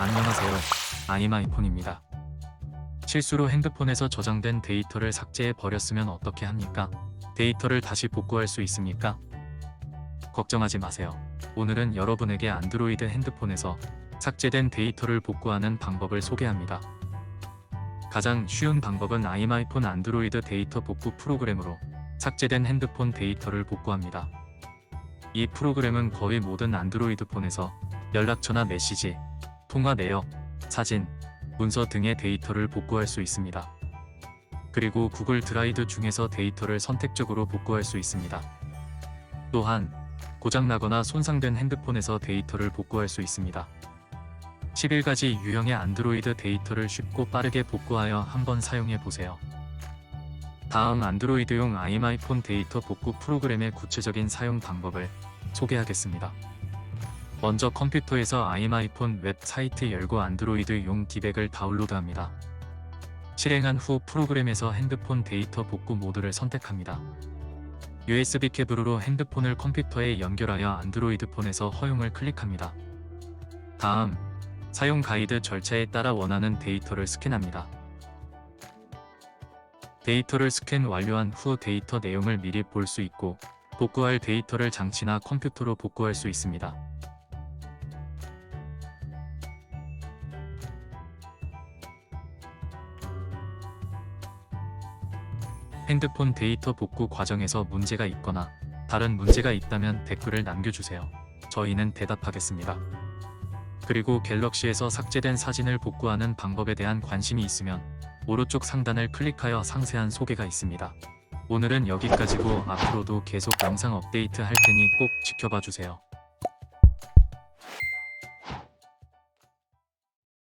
안녕하세요. 아이마이폰입니다. 실수로 핸드폰에서 저장된 데이터를 삭제해 버렸으면 어떻게 합니까? 데이터를 다시 복구할 수 있습니까? 걱정하지 마세요. 오늘은 여러분에게 안드로이드 핸드폰에서 삭제된 데이터를 복구하는 방법을 소개합니다. 가장 쉬운 방법은 아이마이폰 안드로이드 데이터 복구 프로그램으로 삭제된 핸드폰 데이터를 복구합니다. 이 프로그램은 거의 모든 안드로이드 폰에서 연락처나 메시지, 통화 내역, 사진, 문서 등의 데이터를 복구할 수 있습니다. 그리고 구글 드라이브 중에서 데이터를 선택적으로 복구할 수 있습니다. 또한 고장나거나 손상된 핸드폰에서 데이터를 복구할 수 있습니다. 11가지 유형의 안드로이드 데이터를 쉽고 빠르게 복구하여 한번 사용해 보세요. 다음 안드로이드용 아이마이폰 데이터 복구 프로그램의 구체적인 사용 방법을 소개하겠습니다. 먼저 컴퓨터에서 아이마이폰 웹사이트 열고 안드로이드용 디백을 다운로드합니다. 실행한 후 프로그램에서 핸드폰 데이터 복구 모드를 선택합니다. USB 케이블로 핸드폰을 컴퓨터에 연결하여 안드로이드 폰에서 허용을 클릭합니다. 다음, 사용 가이드 절차에 따라 원하는 데이터를 스캔합니다. 데이터를 스캔 완료한 후 데이터 내용을 미리 볼 수 있고 복구할 데이터를 장치나 컴퓨터로 복구할 수 있습니다. 핸드폰 데이터 복구 과정에서 문제가 있거나 다른 문제가 있다면 댓글을 남겨주세요. 저희는 대답하겠습니다. 그리고 갤럭시에서 삭제된 사진을 복구하는 방법에 대한 관심이 있으면 오른쪽 상단을 클릭하여 상세한 소개가 있습니다. 오늘은 여기까지고 앞으로도 계속 영상 업데이트 할 테니 꼭 지켜봐 주세요.